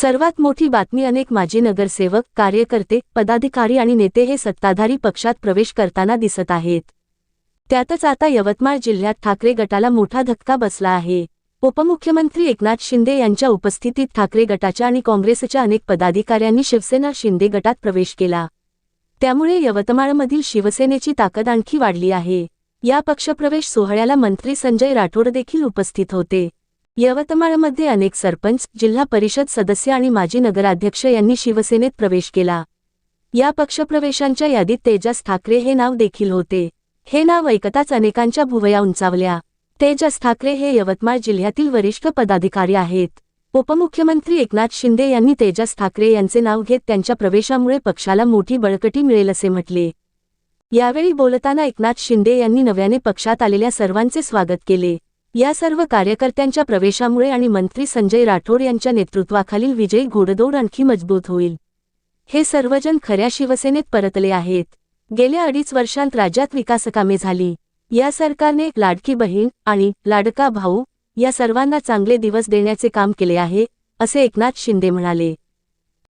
सर्वात मोठी बातमी अनेक माजी नगरसेवक कार्यकर्ते पदाधिकारी आणि नेते हे सत्ताधारी पक्षात प्रवेश करताना दिसत आहेत. त्यातच आता यवतमाळ जिल्ह्यात ठाकरे गटाला मोठा धक्का बसला आहे. उपमुख्यमंत्री एकनाथ शिंदे यांच्या उपस्थितीत ठाकरे गटाच्या आणि काँग्रेसच्या अनेक पदाधिकाऱ्यांनी शिवसेना शिंदे गटात प्रवेश केला. त्यामुळे यवतमाळमधील शिवसेनेची ताकद आणखी वाढली आहे. या पक्षप्रवेश सोहळ्याला मंत्री संजय राठोड देखील उपस्थित होते. यवतमाळमध्ये अनेक सरपंच जिल्हा परिषद सदस्य आणि माजी नगराध्यक्ष यांनी शिवसेनेत प्रवेश केला. या पक्षप्रवेशांच्या यादीत तेजस ठाकरे हे नाव देखील होते. हे नाव ऐकताच अनेकांच्या भुवया उंचावल्या. तेजस ठाकरे हे यवतमाळ जिल्ह्यातील वरिष्ठ पदाधिकारी आहेत. उपमुख्यमंत्री एकनाथ शिंदे यांनी तेजस ठाकरे यांचे नाव घेत त्यांच्या प्रवेशामुळे पक्षाला मोठी बळकटी मिळेल असे म्हटले. यावेळी बोलताना एकनाथ शिंदे यांनी नव्याने पक्षात आलेल्या सर्वांचे स्वागत केले. या सर्व कार्यकर्त्यांच्या प्रवेशामुळे आणि मंत्री संजय राठोड यांच्या नेतृत्वाखालील विजयी घोडदौड आणखी मजबूत होईल. हे सर्वजण खऱ्या शिवसेनेत परतले आहेत. गेल्या अडीच वर्षांत राज्यात विकासकामे झाली. या सरकारने लाडकी बहीण आणि लाडका भाऊ या सर्वांना चांगले दिवस देण्याचे काम केले आहे असे एकनाथ शिंदे म्हणाले.